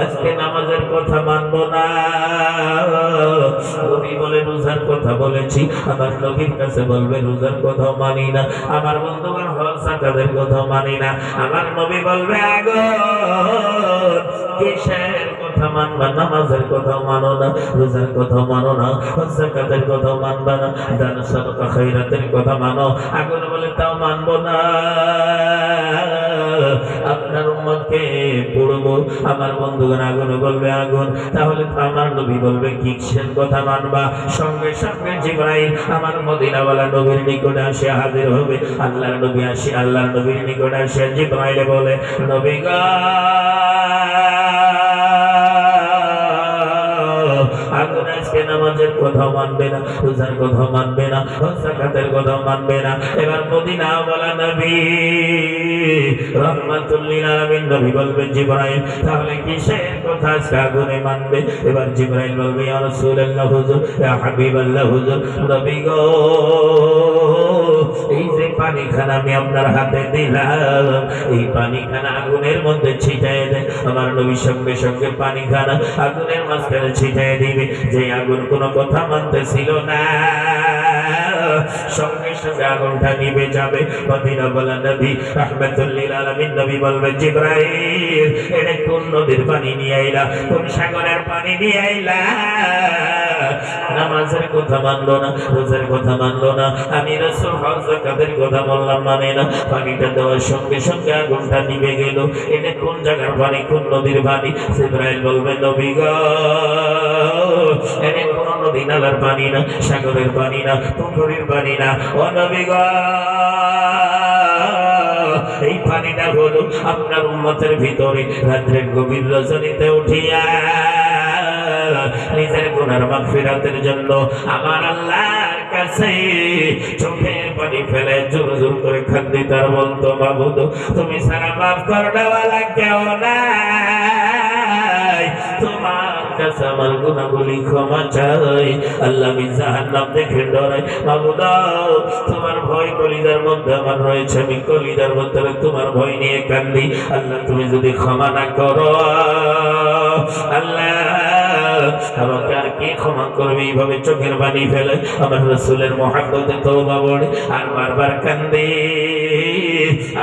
আজকে নামাজের কথা মানব না। নবী বলে, রোজার কথা বলেছি। আমার নবীর কাছে বলবে, রোজার কথা মানি না। আমার বন্ধুগণ হল সাকাদের কথা মানি না। আমার নবী বলবে, আগো, কিসের কথা মানবা? নামাজের কথা মানো না, রোজার কথা মানো না কথা মানবা না। দান খৈরাতের কথা মানো। বলে, তাও মানবো না। আপনার উম্মতকে পড়ব। আমার বন্ধুগণ আগুন বলবে, আগুন। তাহলে তো আমার নবী বলবে কিসের কথা মানবা। সঙ্গে সঙ্গে জিব্রাইল আমার মদিনাওয়ালা নবীর নিকটে আসে, হাজির হবে। আল্লাহর নবী আসে, আল্লাহর নবীর নিকটে আসে। জিব্রাইলে বলে, নবী গা! কথা মানবে না, রোজার কথা মানবে না, জাকাতের কথা মানবে না। এবার মদিনা বলা নবী রহমাতুল্লিল আলামিন নবী বলবেন, জিব্রাইল, তাহলে কিসের কথা আগুনে মানবে। এবার জিব্রাইল বলবে, ইয়া রাসূলুল্লাহ, হুজুর, ইয়া হাবিবাল্লাহ, হুজুর, নবী গো, এই যে পানি খানা আমি আপনার হাতে দিলাম, এই পানি খানা আগুনের মধ্যে ছিটাই দেয় আমার নবী সঙ্গে সঙ্গে পানি খানা আগুনের মাঝখানে ছিটাই দিবে। যে আগুন কোনো কথা মানতেছিল না। সঙ্গে সঙ্গে আগুনটা যাবে। নবী নামাজের কথা বললাম মানে না? পানিটা দেওয়ার সঙ্গে সঙ্গে আগুনটা নিভে গেল। এটা কোন জায়গার পানি, কোন নদীর পানি? জিব্রাইল বলবে, নবী গো এটা কোন নদী নালার পানি না, সাগরের পানি না পুকুরের পানি না। এই পানিটা হলো আপনার উন্মতের ভিতরে রাত্রের গভীর উঠিয়া নিজের গুনার জন্য আমার আল্লাহর কাছে চোখের পানি ফেলে জোর জোর করে খান্দি তার বলতো বাবুদ তুমি সারা মাফ করনেওয়ালা কেউ তোমার আমার গুনাহগুলি ক্ষমা চাই। আল্লাহ আমি জাহান্নাম দেখে ডরাই বাবুদ তোমার ভয় কলিজার মধ্যে আমার রয়েছে, আমি কলিজার মধ্যে তোমার ভয় নিয়ে কান্দি। আল্লাহ তুমি যদি ক্ষমা না করো, আল্লাহ আমাকে আর কে ক্ষমা করবে? এইভাবে চোখের বাণী ফেলে আমার রসুলের মহাব্বতে তৌবা বলে আর বারবার কান্দে।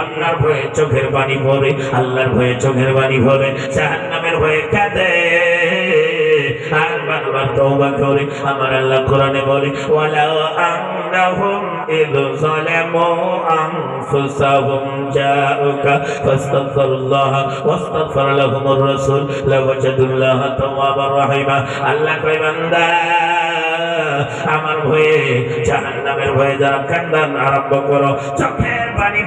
আপনার ভয়ে চোখের পানি ভরে, আল্লাহর ভয়ে চোখের পানি ভরে, জাহান্নামের ভয়ে কাঁদে। বারবার তৌবা করে আমার আল্লাহ কোরআনে বলে ওয়ালা আন্নাহুম إذ ظلموا أنفسهم جاءوك فاستغفروا الله واستغفر لهم الرسول لوجدوا الله توابا رحيما আল্লাহ কই বান্দা আমার ভয়ে জাহান্নামের ভয়ে যারা কান্দান আরম্ভ করো চোখের পানি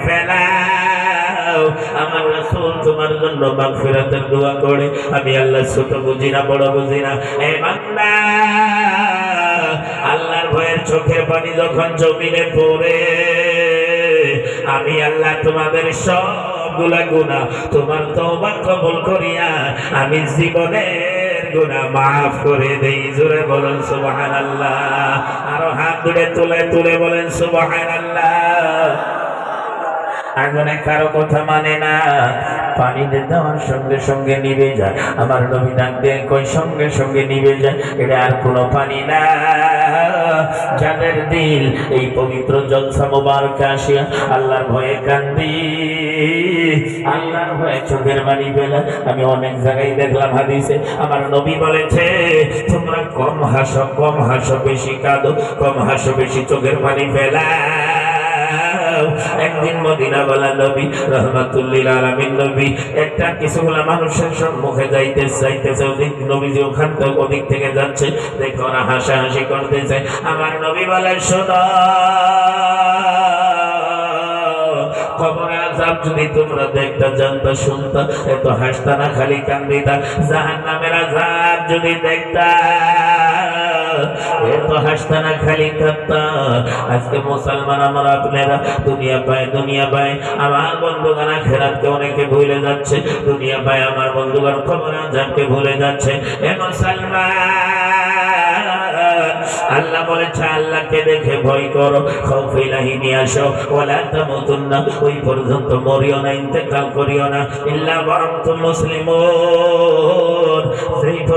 ফেলাও আমার রাসূল তোমার জন্য মাগফিরাতের দোয়া করে। আমি আল্লাহ ছোট বুঝি না বড় বুঝি না এ বান্দা, আল্লাহর ভয়ের চোখের পানি যখন জমিনে পড়ে, আমি আল্লাহ তোমাদের সবগুলা গুণা তোমার তওবা কবুল করিয়া আমি জীবনে গুণা মাফ করে দেই। জোরে বলেন, সুবহানাল্লাহ। আরও হাত ধরে তুলে তুলে বলেন, সুবহানাল্লাহ। আগুনে কারও কথা মানে না। পানিতে দেওয়ার সঙ্গে সঙ্গে নিভে যায়। আমার নবী ডাক দিয়ে কই, সঙ্গে সঙ্গে নিভে যায়। এটা আর কোনো পানি না। যাদের দিল, এই পবিত্র জলসা মোবারকে আসিয়া আল্লাহর ভয়ে কান্দি। আল্লাহর ভয়ে চোখের পানি ফেলা। আমি অনেক জায়গায় দেখলাম হাদিসে, আমার নবী বলেছে, তোমরা কম হাসো কম হাসো, বেশি কাঁদো, কম হাসো, বেশি চোখের পানি ফেলা। একদিন মদিনা বলা নবী, রহমাতুল্লিল আলামিন নবী, একটা কিছুগুলা মানুষের সম্মুখে যাইতে চাইতেছে ওদিক নবীজি ওখান থেকে ওদিক থেকে যাচ্ছে, দেখো ওরা হাসাহাসি করতেছে। আমার নবী বলে, শোনো আজাব যদি তোমরা দেখতে, জানতা, শুনতা, এত হাসতা না খালি কান্দিতা জাহান নামের আজাব যদি দেখতা। না আল্লাহ বলেছে, আল্লাহকে দেখে ভয় নিয়ে আসো। ওলা তামুতুন্না, ওই পর্যন্ত মরিও না, ইন্তেকাল করিও না। ইল্লা বরং তো মুসলিম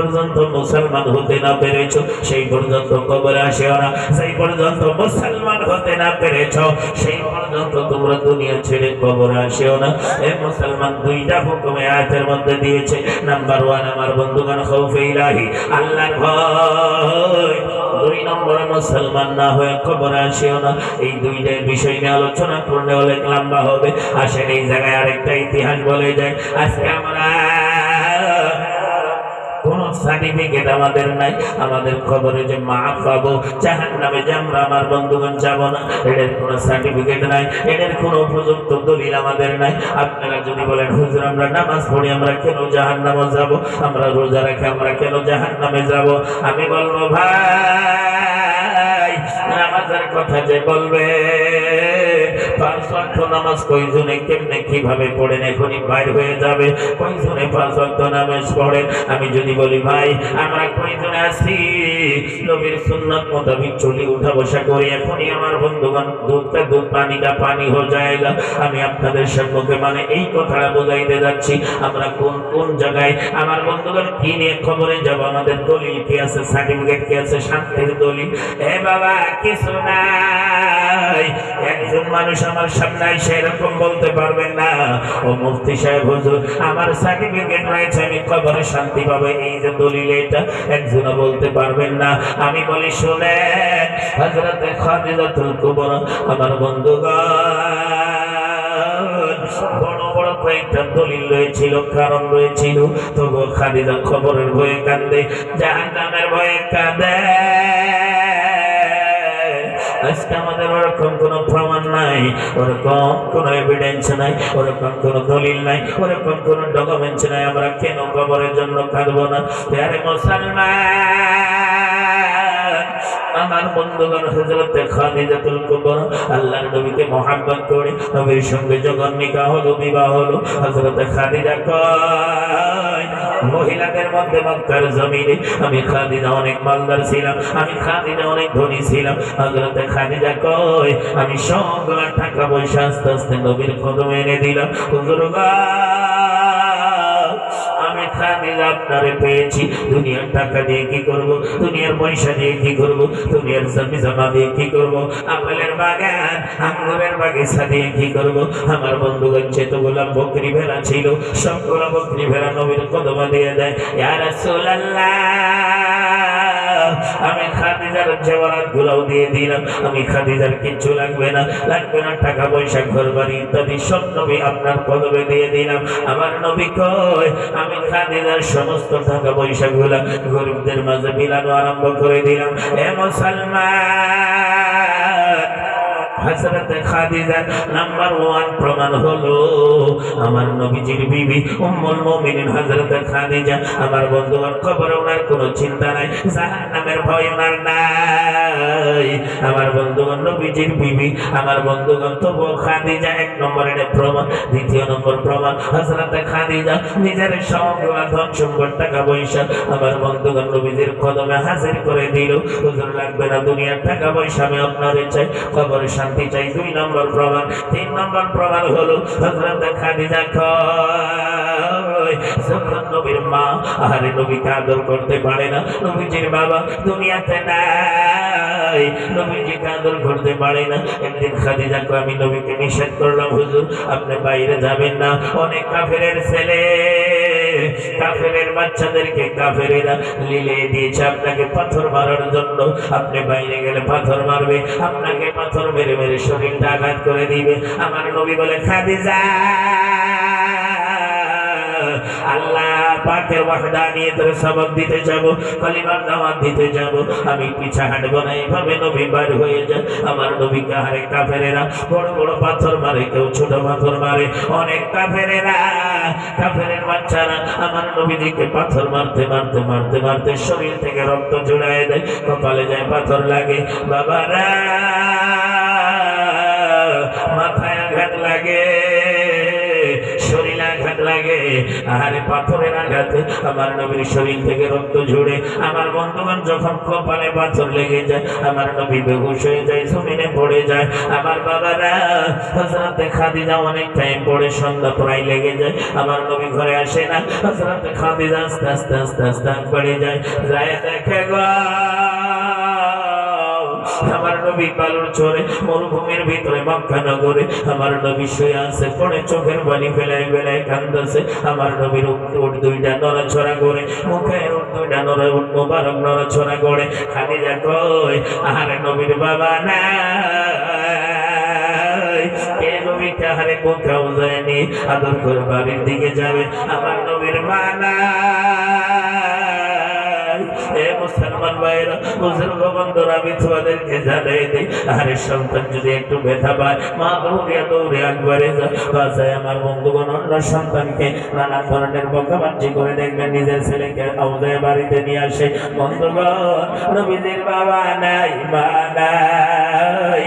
পর্যন্ত মুসলমান হতে না পেরেছ, সেই পর্যন্ত কবরে আসেও না। সেই পর্যন্ত মুসলমান হতে না পেরেছ, সেই পর্যন্ত তোমরা দুনিয়া ছেড়ে কবরে আসেও না। এ মুসলমান দুইটা হুকুমে আয়াতের মধ্যে দিয়েছে, নাম্বার ওয়ান, আমার বন্ধুগণ, খৌফে ইলাহি, আল্লাহর ভয়। দুই নম্বরে, মুসলমান না হয়ে কবরে আসেও না। এই দুইটার বিষয় নিয়ে আলোচনা করলে অনেক লম্বা হবে। আসেন এই জায়গায় আরেকটা ইতিহাস বলে যায় আজকে আমরা সার্টিফিকেট আমাদের নাই। আমাদের খবরে যে মা পাবো জাহান নামে যে আমরা আমার বন্ধুগণ যাব না, এদের কোনো সার্টিফিকেট নাই, এদের কোনো উপযুক্ত দলিল আমাদের নাই। আপনারা যদি বলেন, হুজুর, আমরা নামাজ পড়ি, আমরা কেন জাহান নামে যাব? আমরা রোজা রেখে আমরা কেন জাহান নামে যাব? আমি বলব, ভাই, নামাজের কথা যে বলবে পাঁচ ওয়াক্ত নামাজ কয়জনে কেমনে কীভাবে পড়েন এখনই বাইর হয়ে যাবে? কয়জনে পাঁচ ওয়াক্ত নামাজ পড়েন? আমি যদি বলি, ভাই, আমরা কয়জনে আছি? নবীর সুন্নাত মোতাবিক চলি উঠা বসা করি। এখনই আমার বন্ধুগণ, দুধটা দুধ, পানিটা পানি হয়ে যায়গা আমি আপনাদের সম্মুখে মানে এই কথাটা বোঝাইতে যাচ্ছি, আমরা কোন কোন জায়গায়? আমার বন্ধুগণ, কি নিয়ে খবরে যাব? আমাদের দলিল কি আছে? সার্টিফিকেট কি আছে? শান্তির দলিল? এ বাবা, কিছু নাই। একজন মানুষ আমার সামনে এসে এরকম বলতে পারবেন না। ও মুফতি সাহেব, হুজুর, আমার সার্টিফিকেট রয়েছে, আমি খবরে শান্তি পাবে। এই যে দলিল এটা, একজনও বলতে পারবেন না। আমি বলি শুনে হযরতে খাদিজাতুল কুবরা, আমার বন্ধুগণ, বড় বড় কয়েকটা দলিল রয়েছিল, কারণ রয়েছিল। তবু খাদিজা খবরের ভয়ে কান্দে, জাহান্নামের ভয়ে কাঁদে। আজকে নাই ওরকম কোনো এভিডেন্স নাই ওরকম কোনো দলিল নাই ওরকম কোনো ডকুমেন্টস নাই, আমরা কেন কবরের জন্য কাঁদবো না? মুসলমান! আমার বন্ধুগণ হযরতে খাদিজাতুল কুবরা আল্লাহর নবীকে মহব্বত করে নবীর সঙ্গে যখন নিকাহ হলো বিবাহ হলো হযরতে খাদিজা কয় মহিলাদের মধ্যে মক্কার জমিনে আমি খাদিজা অনেক মালদার ছিলাম আমি খাদিজা অনেক ধনী ছিলাম। হযরতে খাদিজা কয় আমি সবগুলা টাকা পয়সা আস্তে আস্তে নবীর কদমে এনে দিলাম। হুজুর গো, আমি খাদিজা আপনারে পেয়েছি। দুনিয়ার টাকা দিয়ে কি করব? দুনিয়ার পয়সা দিয়ে কি করব? দুনিয়ার জমি দিয়ে কি করব? আপেলের বাগান আঙ্গুরের বাগিচা দিয়ে কি করব? আমার বন্ধুগণ চেতগুলা বকরি ভেড়া ছিল, সবগুলা বকরি ভেড়া নবীর কদমা দিয়ে দেয়। ইয়া রাসূলুল্লাহ! আমি খাদিজার জেওয়ারাত গুলাও দিয়ে দিলাম। আমি খাদিজার কিচ্ছু লাগবে না। লাগবে না টাকা, পয়সা ঘর বাড়ি ইত্যাদি, সব নবী আপনার কদমে দিয়ে দিলাম। আমার নবী কয়, আমি খাদিজার সমস্ত টাকা, পয়সা গুলা গরিবদের মাঝে বিলানো আরম্ভ করে দিলাম। এ মুসলমান! হযরতে খাদিজা নাম্বার ওয়ান প্রমাণ হলো, আমার নবীজির বিবি উম্মুল মুমিনিন হযরতে খাদিজা। আমার বন্ধুগণ কবরে ওনার কোনো চিন্তা নাই, জাহান্নামের ভয় ওনার নাই। আমার বন্ধুগণ, নবীজির বিবি, আমার বন্ধুগণ তবু খাদিজা এক নম্বর এটা প্রমাণ, দ্বিতীয় নম্বর প্রমাণ, হযরতে খাদিজা নিজের সবগুলা ধন সম্পদ, টাকা পয়সা আমার বন্ধুগণ নবীজির কদমে হাজির করে দিল। হুজুর, লাগবে না দুনিয়ার টাকা পয়সা, আমি আপনারে চাই কবরে শান্তি চাই। দুই নম্বর প্রমাণ। তিন নম্বর প্রমাণ হলো নবীর মা, আহারে নবীকে আদর করতে পারে না। নবীজির বাবা নবীজিকে করতে পারে না। আমি নবীকে নিষেধ করলাম, হুজুর, আপনি বাইরে যাবেন না। অনেক কাফেরের ছেলে কাফেরের বাচ্চাদেরকে কাফেরেরা লিলে দিয়েছে। আপনাকে পাথর মারার জন্য আপনি বাইরে গেলে পাথর মারবে। আপনাকে পাথর মেরে মেরে শরীরটা আঘাত করে দিবে। আমার নবী বলে, খাদিজা! আল্লাহ পাকের ওয়াহদানিয়তের সবক দিতে যাব, কালিমার দাওয়াত দিতে যাব। আমি পিছা হাঁটবো না, এইভাবে নবী বার হয়ে যায় আমার নবী কাহারে কাফেরেরা? বড় বড় পাথর মারে, কেউ ছোট পাথর মারে। অনেক কাফেরেরা, কাফেরের বাচ্চারা আমার নবীজিকে পাথর মারতে মারতে মারতে মারতে শরীর থেকে রক্ত জোড়ায় দেয়, কপালে যায় পাথর লাগে। বাবারা, মাথায় আঘাত লাগে। আহারে পাথরের আঘাতে আমার নবীর শরীর থেকে রক্ত ঝরে আমার বন্ধুগণ যখন কপালে পাথর লেগে যায় আমার নবী বেহুশ হয়ে যায় জমিনে পড়ে যায় আমার বাবারা হজরতে খাদিজা অনেক টাইম পড়ে সন্ধ্যা প্রায় লেগে যায় আমার নবী ঘরে আসে না হজরতে খাদিজা আস্তে আস্তে আস্তে আস্তে পড়ে যায় যায় দেখে গো আমার নবী বালুর চরে মরুভূমির ভিতরে মক্কা নগরে। আমার নবী শুয়ে আছে, পড়ে চোখের পানি ফেলায় ফেলায় কান্দাছে। আমার নবীর উঠ দুইটা নড়াছড়া করে মুখের উঠ দুইটা নড়া উঠ মোবারক নড়াছড়া করে। খালি যা কই আর নবীর বাবা না তাহারে কোথাও যায়নি, আদর করে বাড়ির দিকে যাবে। আমার নবীর মানা মুসলমান আমি তোমাদেরকে জানাই দিই, আরে সন্তান যদি একটু ব্যথা পায়, মা দৌড়ে একবারে আমার বন্ধুগণ, অন্য সন্তানকে নানা ধরনের বকাবাঞ্চি করে দেখবেন, নিজের ছেলেকে আউজায় বাড়িতে নিয়ে আসে। বন্ধুগণ, নবীজির বাবা নাই, মা নাই।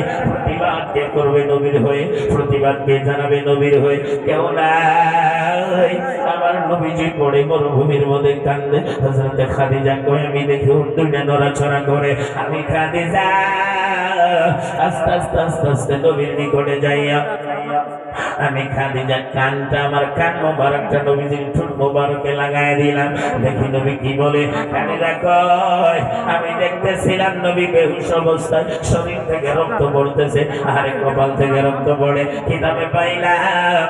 করবে নবীর হয়ে? প্রতিবাদ জানাবে নবীর হয়ে? কেউ নাই। আমার নবীজি পড়ে মরুভূমির মধ্যে কান্দে। হজরতে খাদিজা কই আমি দেখি উর্দুটা নড়াচড়া করে। আমি খাদিজা আস্তে আস্তে আস্তে আস্তে নবীর নিকটে যাইয়া আমি খাদিজা কানটা আমার কান মোবারকটা নবীজির ঠোঁট মোবারকে লাগাই দিলাম। দেখি নবী কি বলে খাদিজা কয়, আমি দেখতেছিলাম নবী বেহুশ অবস্থায় শরীর থেকে রক্ত পড়তেছে, আরে কপাল থেকে রক্ত পড়ে কিতাবে পাইলাম।